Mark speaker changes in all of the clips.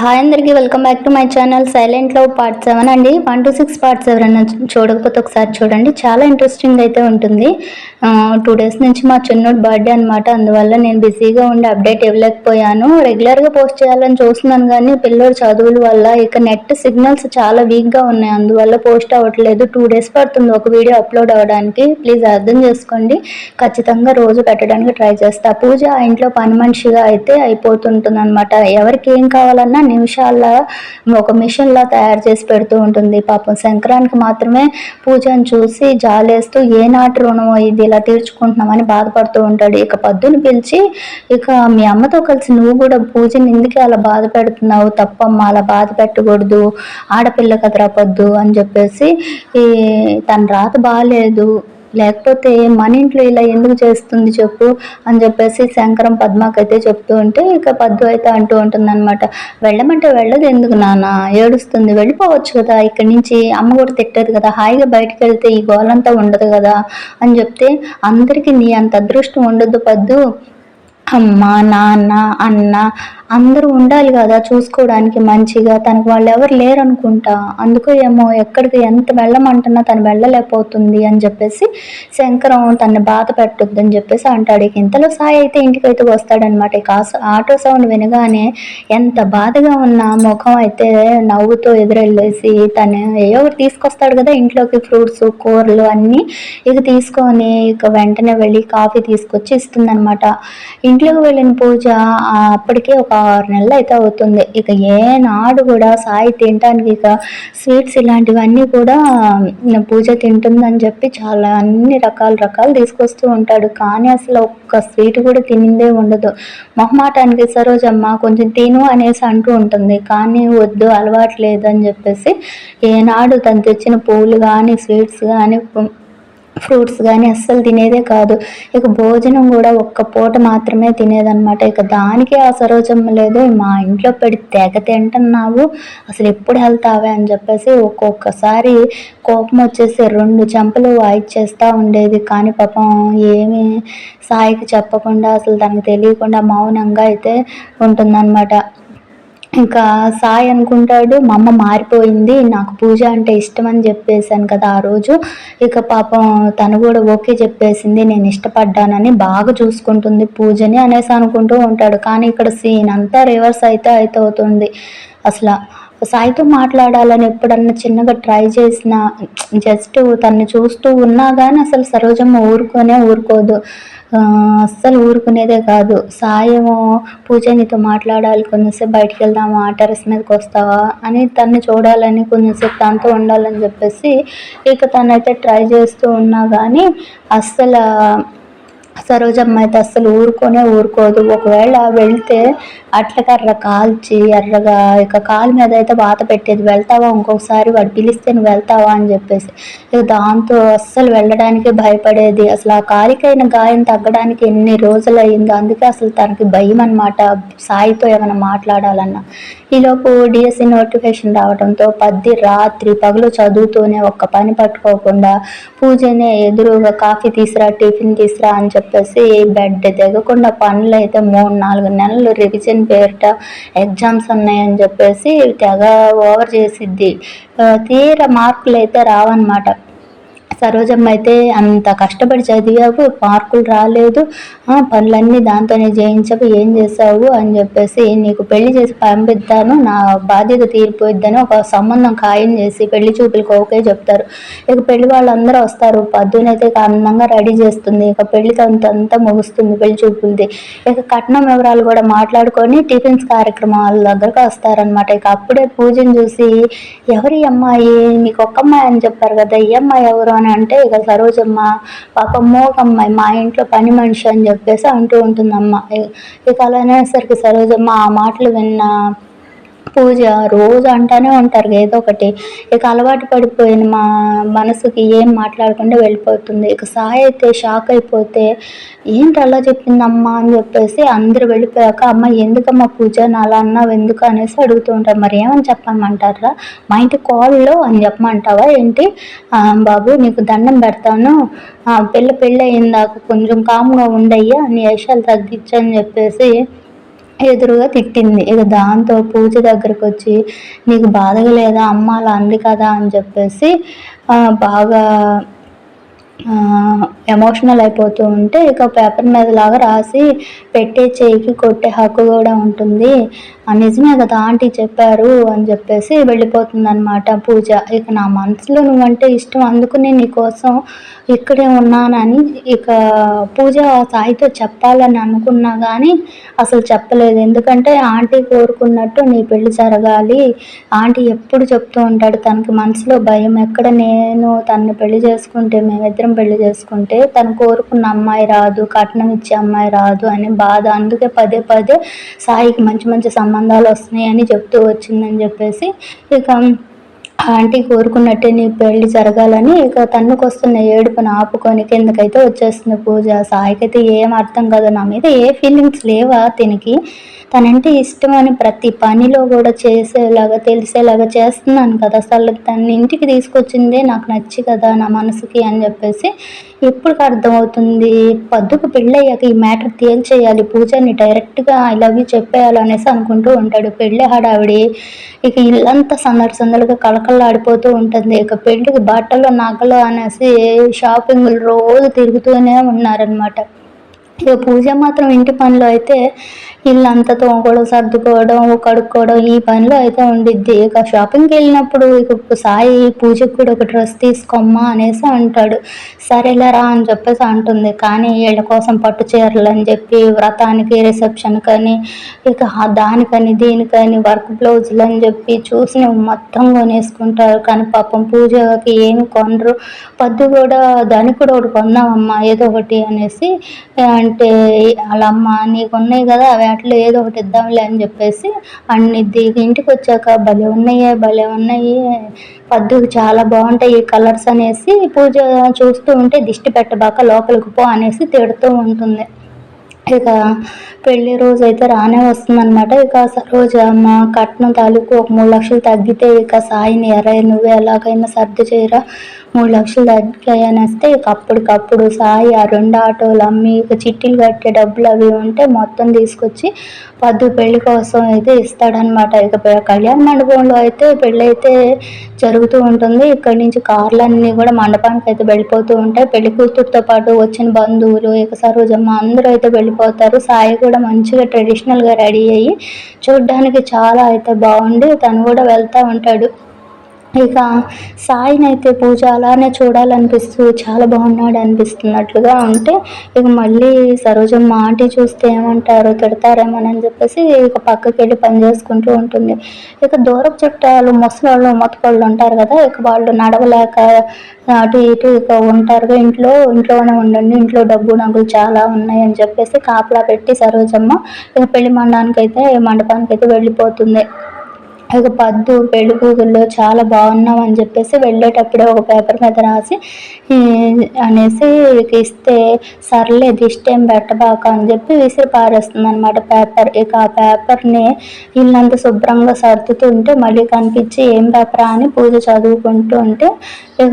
Speaker 1: Hi అందరికీ welcome back to my channel silent love part seven అండి. One two six parts ఎవరైనా చూడకపోతే ఒకసారి చూడండి. చాలా ఇంట్రెస్టింగ్ అయితే ఉంటుంది. టూ డేస్ నుంచి మా చిన్నోడు బర్త్డే అనమాట అందువల్ల నేను బిజీగా ఉండి అప్డేట్ ఇవ్వలేకపోయాను. రెగ్యులర్గా పోస్ట్ చేయాలని చూస్తున్నాను కానీ పిల్లలు చదువుల వల్ల ఇక నెట్ సిగ్నల్స్ చాలా వీక్గా ఉన్నాయి. అందువల్ల పోస్ట్ అవ్వట్లేదు. టూ డేస్ పడుతుంది ఒక వీడియో అప్లోడ్ అవ్వడానికి. ప్లీజ్ అర్థం చేసుకోండి. ఖచ్చితంగా రోజు పెట్టడానికి ట్రై చేస్తా. పూజ ఆ ఇంట్లో పని మనిషిగా అయితే అయిపోతుంటుంది అనమాట ఎవరికి ఏం కావాలన్నా నిమిషాల్లో ఒక మిషన్లా తయారు చేసి పెడుతూ ఉంటుంది. పాపం సంక్రాంతికి మాత్రమే పూజను చూసి జాలేస్తూ ఏ నాటి రుణం ఇది ఇలా తీర్చుకుంటున్నామని బాధపడుతూ ఉంటాడు. ఇక పద్దుని పిలిచి ఇక మీ అమ్మతో కలిసి నువ్వు కూడా పూజని ఎందుకే అలా బాధ పెడుతున్నావు? తప్పమ్మ అలా బాధ పెట్టకూడదు. ఆడపిల్ల కదరా పద్దు అని చెప్పేసి ఈ తన రాత బాగాలేదు లేకపోతే మన ఇంట్లో ఇలా ఎందుకు చేస్తుంది చెప్పు అని చెప్పేసి శంకరం పద్మాకైతే చెప్తూ ఉంటే ఇక పద్దు అయితే అంటూ ఉంటుంది అనమాట వెళ్ళమంటే వెళ్ళదు ఎందుకు నాన్న? ఏడుస్తుంది. వెళ్ళిపోవచ్చు కదా. ఇక్కడి నుంచి అమ్మ కూడా తిట్టదు కదా. హాయిగా బయటకు వెళ్తే ఈ గోలంతా ఉండదు కదా అని చెప్తే అందరికీ నీ అంత అదృష్టం ఉండదు పద్దు. అమ్మ నాన్న అన్న అందరూ ఉండాలి కదా చూసుకోవడానికి మంచిగా. తనకు వాళ్ళు ఎవరు లేరు అనుకుంటా అందుకు ఏమో ఎక్కడికి ఎంత వెళ్ళమంటున్నా తను వెళ్ళలేకపోతుంది అని చెప్పేసి శంకరం తనని బాధ పెట్టొద్దు అని చెప్పేసి అంటాడు. ఇక ఇంతలో సాయి అయితే ఇంటికి అయితే వస్తాడనమాట ఇక ఆటో సౌండ్ వినగానే ఎంత బాధగా ఉన్న ముఖం అయితే నవ్వుతో ఎదురెళ్ళేసి తను ఏదో ఒకటి తీసుకొస్తాడు కదా ఇంట్లోకి ఫ్రూట్స్ కూరలు అన్నీ. ఇక తీసుకొని ఇక వెంటనే వెళ్ళి కాఫీ తీసుకొచ్చి ఇస్తుందనమాట ఇంట్లోకి వెళ్ళిన పూజ అప్పటికే ఒక ఆరు నెలలు అయితే అవుతుంది. ఇక ఏనాడు కూడా సాయి తినడానికి ఇక స్వీట్స్ ఇలాంటివన్నీ కూడా పూజ తింటుందని చెప్పి చాలా అన్ని రకాల రకాలు తీసుకొస్తూ ఉంటాడు. కానీ అసలు ఒక్క స్వీట్ కూడా తినిందే ఉండదు. మొహమాటానికి సరోజమ్మ కొంచెం తిను అనేసి అంటూ ఉంటుంది. కానీ వద్దు అలవాటు లేదని చెప్పేసి ఏనాడు తను తెచ్చిన పూలు కానీ స్వీట్స్ కానీ ఫ్రూట్స్ కానీ అస్సలు తినేదే కాదు. ఇక భోజనం కూడా ఒక్క పూట మాత్రమే తినేదన్నమాట. ఇక దానికి ఆ సరోజమ్మ లేదు. మా ఇంట్లో పెడి తెగ తింటున్నావు. అసలు ఎప్పుడు వెళ్తావే అని చెప్పేసి ఒక్కొక్కసారి కోపం వచ్చేసి రెండు చెంపలు వాయిచ్చేస్తూ ఉండేది. కానీ పాపం ఏమి సాయికి చెప్పకుండా అసలు తనకు తెలియకుండా మౌనంగా అయితే ఉంటుందన్నమాట. ఇంకా సాయి అనుకుంటాడు మా అమ్మ మారిపోయింది నాకు పూజ అంటే ఇష్టం అని చెప్పేశాను కదా ఆ రోజు. ఇక పాపం తను కూడా ఓకే చెప్పేసింది నేను ఇష్టపడ్డానని బాగా చూసుకుంటుంది పూజని అనేసి అనుకుంటూ ఉంటాడు. కానీ ఇక్కడ సీన్ అంతా రివర్స్ అయితే అయితే అవుతుంది అసలు సాయితో మాట్లాడాలని ఎప్పుడన్నా చిన్నగా ట్రై చేసిన జస్ట్ తన్ని చూస్తూ ఉన్నా కానీ అసలు సరోజమ్మ ఊరుకోనే ఊరుకోదు. అస్సలు ఊరుకునేదే కాదు. సాయము పూజ నీతో మాట్లాడాలి కొంచెంసేపు బయటికి వెళ్దామా టెరస్ మీదకి వస్తావా అని తన్ని చూడాలని కొంచెంసేపు తనతో ఉండాలని చెప్పేసి ఇక తనైతే ట్రై చేస్తూ ఉన్నా కానీ అస్సలు సరోజమ్మ అయితే అస్సలు ఊరుకోనే ఊరుకోదు. ఒకవేళ వెళ్తే అట్లకర్ర కాల్చి ఎర్రగా ఇక కాలు మీద అయితే వాత పెట్టేది వెళ్తావా? ఇంకొకసారి వాడు పిలిస్తే నువ్వు వెళ్తావా? అని చెప్పేసి. ఇక దాంతో అస్సలు వెళ్ళడానికి భయపడేది. అసలు ఆ కాలికైన గాయం తగ్గడానికి ఎన్ని రోజులు అయిందో అందుకే అసలు తనకి భయం అనమాట సాయితో ఏమైనా మాట్లాడాలన్నా. ఈలోపు డిఎస్సి నోటిఫికేషన్ రావడంతో పద్ది రాత్రి పగలు చదువుతూనే ఒక్క పని పట్టుకోకుండా పూజనే ఎదురుగా కాఫీ తీసురా టిఫిన్ తీసురా అని చెప్పి చెప్పేసి బెడ్ దిగకుండా పనులు అయితే మూడు నాలుగు నెలలు రివిజన్ పేరిట ఎగ్జామ్స్ ఉన్నాయని చెప్పేసి తెగ ఓవర్ చేసిద్ది. తీర మార్కులు అయితే రావన్నమాట. సరోజమ్మ అయితే అంత కష్టపడి చదివావు మార్కులు రాలేదు. పనులన్నీ దాంతోనే చేయించవు ఏం చేసావు అని చెప్పేసి నీకు పెళ్ళి చేసి పంపిద్దాను నా బాధ్యత తీరిపోయిద్దని ఒక సంబంధం ఖాయం చేసి పెళ్ళి చూపులకు ఓకే చెప్తారు. ఇక పెళ్ళి వాళ్ళందరూ వస్తారు పద్దునైతే ఇక అందంగా రెడీ చేస్తుంది. ఇక పెళ్ళి అంతా ముగుస్తుంది పెళ్ళి చూపులది. ఇక కట్నం వివరాలు కూడా మాట్లాడుకొని టిఫిన్స్ కార్యక్రమాల దగ్గరకు వస్తారనమాట ఇక అప్పుడే పూజను చూసి ఎవరి అమ్మాయి? నీకు ఒక్క అమ్మాయి అని చెప్పారు కదా ఈ అమ్మాయి ఎవరు? అని అంటే ఇక సరోజమ్మ పాప మోగమ్మాయి మా ఇంట్లో పని మనిషి అని చెప్పేసి అంటూ ఉంటుందమ్మ. ఇక అలా అనేసరికి సరోజమ్మ ఆ మాటలు విన్న పూజ రోజు అంటానే ఉంటారు ఏదో ఒకటి. ఇక అలవాటు పడిపోయిన మా మనసుకి ఏం మాట్లాడకుండా వెళ్ళిపోతుంది. ఇక సాయి అయితే షాక్ అయిపోతే ఏంటి అలా చెప్పిందమ్మా? అని చెప్పేసి అందరు వెళ్ళిపోయాక అమ్మ ఎందుకమ్మా పూజ? అలా అన్నావు ఎందుకు? అనేసి అడుగుతూ ఉంటారు. మరి ఏమని చెప్పమంటారా? మా ఇంటి కాల్లో అని చెప్పమంటావా ఏంటి? బాబు నీకు దండం పెడతాను. పెళ్ళి పెళ్ళి అయిందాక కొంచెం కామ్గా ఉండయ్యా నీ యశాలు తగ్గించని చెప్పేసి ఎదురుగా తిట్టింది. ఇక దాంతో పూజ దగ్గరకు వచ్చి నీకు బాధగా లేదా అమ్మ? అలా అంది కదా అని చెప్పేసి బాగా ఎమోషనల్ అయిపోతూ ఉంటే ఇక పేపర్ మీద లాగా రాసి పెట్టే చేయికి కొట్టే హక్కు కూడా ఉంటుంది. నిజమే కదా ఆంటీ చెప్పారు అని చెప్పేసి వెళ్ళిపోతుంది అనమాట పూజ. ఇక నా మనసులో నువ్వంటే ఇష్టం అందుకు నేను నీకోసం ఇక్కడే ఉన్నానని ఇక పూజ సాయితో చెప్పాలని అనుకున్నా కానీ అసలు చెప్పలేదు. ఎందుకంటే ఆంటీ కోరుకున్నట్టు నీ పెళ్ళి జరగాలి. ఆంటీ ఎప్పుడు చెప్తూ ఉంటాడు తనకి మనసులో భయం ఎక్కడ. నేను తనని పెళ్ళి చేసుకుంటే మేమిద్దరం పెళ్ళి చేసుకుంటే తను కోరుకున్న అమ్మాయి రాదు కట్నం ఇచ్చే అమ్మాయి రాదు అనే బాధ. అందుకే పదే పదే సాయికి మంచి మంచి సంబంధాలు వస్తున్నాయని చెప్తూ వచ్చిందని చెప్పేసి ఇక ఆంటీ కోరుకున్నట్టే నీ పెళ్ళి జరగాలని ఇక తన్నుకు వస్తున్న ఏడుపును ఆపుకొని కిందకైతే వచ్చేస్తుంది పూజ? సాయికైతే ఏం అర్థం కాదు. నా మీద ఏ ఫీలింగ్స్ లేవా తినికి? తనంటే ఇష్టం అని ప్రతి పనిలో కూడా చేసేలాగా తెలిసేలాగా చేస్తున్నాను కదా. అసలు తన ఇంటికి తీసుకొచ్చిందే నాకు నచ్చి కదా నా మనసుకి అని చెప్పేసి ఎప్పుడు అర్థమవుతుంది? పద్దుకు పెళ్ళయ్యాక ఈ మ్యాటర్ తేల్చేయాలి పూజని డైరెక్ట్గా ఐ లవ్ యూ చెప్పేయాలి అనేసి అనుకుంటూ ఉంటాడు. పెళ్ళి హడావిడి ఇక ఇల్లంతా సందడి సందడిగా కళకళలాడిపోతూ ఉంటుంది. ఇక పెళ్ళికి బట్టలు నగలు అనేసి షాపింగ్లు రోజు తిరుగుతూనే ఉన్నారనమాట ఇక పూజ మాత్రం ఇంటి పనిలో అయితే ఇల్లంతా తోముకోవడం సర్దుకోవడం కడుక్కోవడం ఈ పనిలో అయితే ఉండిద్ది. ఇక షాపింగ్కి వెళ్ళినప్పుడు ఇక సాయి పూజకు కూడా ఒక డ్రెస్ తీసుకోమ్మా అనేసి అంటాడు. సరేలేరా అని చెప్పేసి అంటుంది. కానీ వీళ్ళ కోసం పట్టు చీరలు అని చెప్పి వ్రతానికి రిసెప్షన్ కానీ ఇక దానికని దీనికని వర్క్ బ్లౌజులు అని చెప్పి చూసి మొత్తం కొనేసుకుంటారు. కానీ పాపం పూజకి ఏమి కొనరు. పద్దు కూడా దానికి కూడా ఒకటి కొందామమ్మా ఏదో ఒకటి అనేసి అంటే వాళ్ళమ్మ నీకు ఉన్నాయి కదా అవి అట్లా ఏదో ఒకటి ఇద్దాంలే అని చెప్పేసి అన్నిద్ది ఇంటికి వచ్చాక భలే ఉన్నాయే భలే ఉన్నాయి పద్దుకు చాలా బాగుంటాయి ఈ కలర్స్ అనేసి పూజ చూస్తూ ఉంటే దిష్టి పెట్టబాక లోపలికి పో అనేసి తిడుతూ ఉంటుంది. ఇక పెళ్ళి రోజు అయితే రానే వస్తుందన్నమాట. ఇక సరోజ మా కట్నం తాలూకు ఒక మూడు లక్షలు తగ్గితే ఇక సాయిని ఎర్ర నువ్వు ఎలాగైనా సర్ది చేయరా. మూడు లక్షలు తగ్గాయనేస్తే ఇక అప్పటికప్పుడు సాయి ఆ రెండు ఆటోలు అమ్మి ఇక చిట్టీలు కట్టే డబ్బులు అవి ఉంటే మొత్తం తీసుకొచ్చి పద్దు పెళ్ళి కోసం అయితే ఇస్తాడనమాట ఇక కళ్యాణ మండపంలో అయితే పెళ్ళి అయితే జరుగుతూ ఉంటుంది. ఇక్కడి నుంచి కార్లన్నీ కూడా మండపానికి అయితే వెళ్ళిపోతూ ఉంటాయి. పెళ్ళి కూతురుతో పాటు వచ్చిన బంధువులు ఇక సరోజమ్మ అందరూ అయితే వెళ్ళిపోతారు. సాయి కూడా మంచిగా ట్రెడిషనల్గా రెడీ అయ్యి చూడ్డానికి చాలా అయితే బాగుండి తను కూడా వెళ్తూ ఉంటాడు. ఇక సాయిని అయితే పూజ అలానే చూడాలనిపిస్తూ చాలా బాగున్నాడు అనిపిస్తున్నట్లుగా ఉంటే ఇక మళ్ళీ సరోజమ్మ ఆంటీ చూస్తే ఏమంటారు తిడతారేమోనని చెప్పేసి ఇక పక్కకి వెళ్ళి పని చేసుకుంటూ ఉంటుంది. ఇక దూరపు చుట్టాలు ముసలాళ్ళు మొత్తకోళ్ళు ఉంటారు కదా ఇక వాళ్ళు నడవలేక అటు ఇటు ఇక ఉంటారుగా. ఇంట్లో ఇంట్లోనే ఉండండి ఇంట్లో డబ్బు నగులు చాలా ఉన్నాయి అని చెప్పేసి కాపలా పెట్టి సరోజమ్మ ఇక పెళ్ళి మండపానికి అయితే మండపానికి అయితే వెళ్ళిపోతుంది. ఇక పద్దు పెళ్ళి కూతుళ్ళు చాలా బాగున్నావు అని చెప్పేసి వెళ్ళేటప్పుడే ఒక పేపర్ మీద రాసి అనేసి ఇస్తే సర్లే దిష్టి ఏం పెట్టబాక అని చెప్పి విసిరి పారేస్తుంది అనమాట పేపర్. ఇక ఆ పేపర్ని ఇల్లంతా శుభ్రంగా సర్దుతుంటే మళ్ళీ కనిపించి ఏం పేపరా అని పూజ చదువుకుంటూ ఉంటే ఇక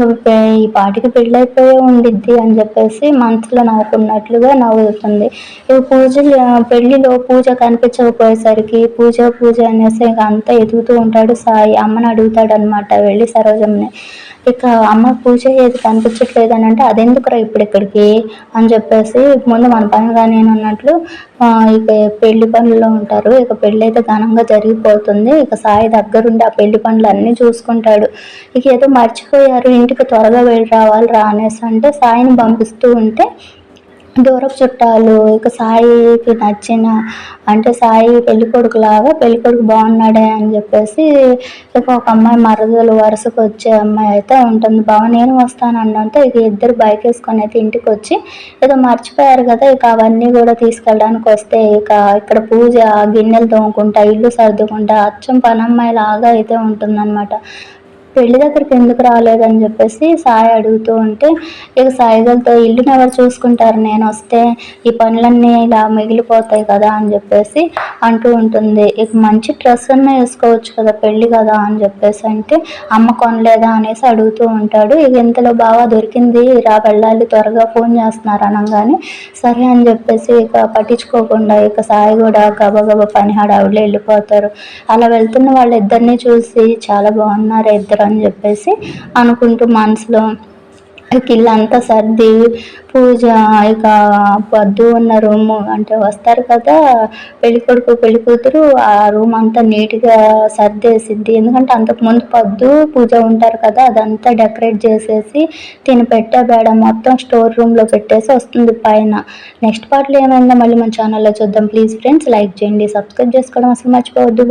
Speaker 1: ఈ పాటికి పెళ్ళైపోయే ఉండిద్ది అని చెప్పేసి మనసులో నవ్వుకున్నట్లుగా నవ్వుతుంది. ఇక పూజలు పెళ్ళిలో పూజ కనిపించకపోయేసరికి పూజ పూజ అనేసి ఇక అంతా అడుగుతూ ఉంటాడు సాయి అమ్మని అడుగుతాడు అనమాట వెళ్ళి సరోజమ్మని. ఇక అమ్మ పూజ ఏది కనిపించట్లేదు అని అంటే అదెందుకురా ఇప్పుడు ఇక్కడికి అని చెప్పేసి ముందు మన పని కానీ అన్నట్లు ఇక పెళ్ళి పనుల్లో ఉంటారు. ఇక పెళ్ళి అయితే ఘనంగా జరిగిపోతుంది. ఇక సాయి దగ్గరుండి ఆ పెళ్ళి పనులు అన్నీ చూసుకుంటాడు. ఇక ఏదో మర్చిపోయారు ఇంటికి త్వరగా వెళ్ళి రావాలి రా అనేసి అంటే సాయిని పంపిస్తూ ఉంటే దూరపు చుట్టాలు ఇక సాయికి నచ్చిన అంటే సాయి పెళ్ళి కొడుకు లాగా పెళ్ళి కొడుకు బాగున్నాడే అని చెప్పేసి ఇక ఒక అమ్మాయి మరదలు వరుసకు వచ్చే అమ్మాయి అయితే ఉంటుంది. బావ నేను వస్తాను అన్నంత ఇక ఇద్దరు బైక్ వేసుకొని అయితే ఇంటికి వచ్చి ఏదో మర్చిపోయారు కదా ఇక అవన్నీ కూడా తీసుకెళ్ళడానికి వస్తే ఇక ఇక్కడ పూజ గిన్నెలు తోముకుంటా ఇల్లు సర్దుకుంటా అచ్చం పనమ్మాయి లాగా అయితే ఉంటుందన్నమాట. పెళ్ళి దగ్గరికి ఎందుకు రాలేదని చెప్పేసి సాయి అడుగుతూ ఉంటే ఇక సాయిగలతో ఇల్లుని ఎవరు చూసుకుంటారు? నేను వస్తే ఈ పనులన్నీ ఇలా మిగిలిపోతాయి కదా అని చెప్పేసి అంటూ ఉంటుంది. ఇక మంచి డ్రెస్ అన్న వేసుకోవచ్చు కదా పెళ్ళి కదా అని చెప్పేసి అంటే అమ్మ కొనలేదా? అనేసి అడుగుతూ ఉంటాడు. ఇక ఇంతలో బాగా దొరికింది రా వెళ్ళాలి త్వరగా ఫోన్ చేస్తున్నారు అనగానే సరే అని చెప్పేసి ఇక పట్టించుకోకుండా ఇక సాయి కూడా గబగబా పని హడావుడిలో వెళ్ళిపోతారు. అలా వెళ్తున్న వాళ్ళిద్దరిని చూసి చాలా బాగున్నారు. ఇద్దరు అని చెప్పేసి అనుకుంటూ మనసులో ఇల్లంతా సర్ది పూజ ఇక వద్దు ఉన్న రూము అంటే వస్తారు కదా పెళ్ళికొడుకు పెళ్ళి కూతురు ఆ రూమ్ అంతా నీట్గా సర్దేసిద్ది. ఎందుకంటే అంతకుముందు పద్దు పూజ ఉంటారు కదా అదంతా డెకరేట్ చేసేసి తిని పెట్టే బేడ మొత్తం స్టోర్ రూమ్లో పెట్టేసి వస్తుంది పైన. నెక్స్ట్ పార్ట్లో ఏమైందో మళ్ళీ మన ఛానల్లో చూద్దాం. ప్లీజ్ ఫ్రెండ్స్ లైక్ చేయండి సబ్స్క్రైబ్ చేసుకోవడం అసలు మర్చిపోవద్దు.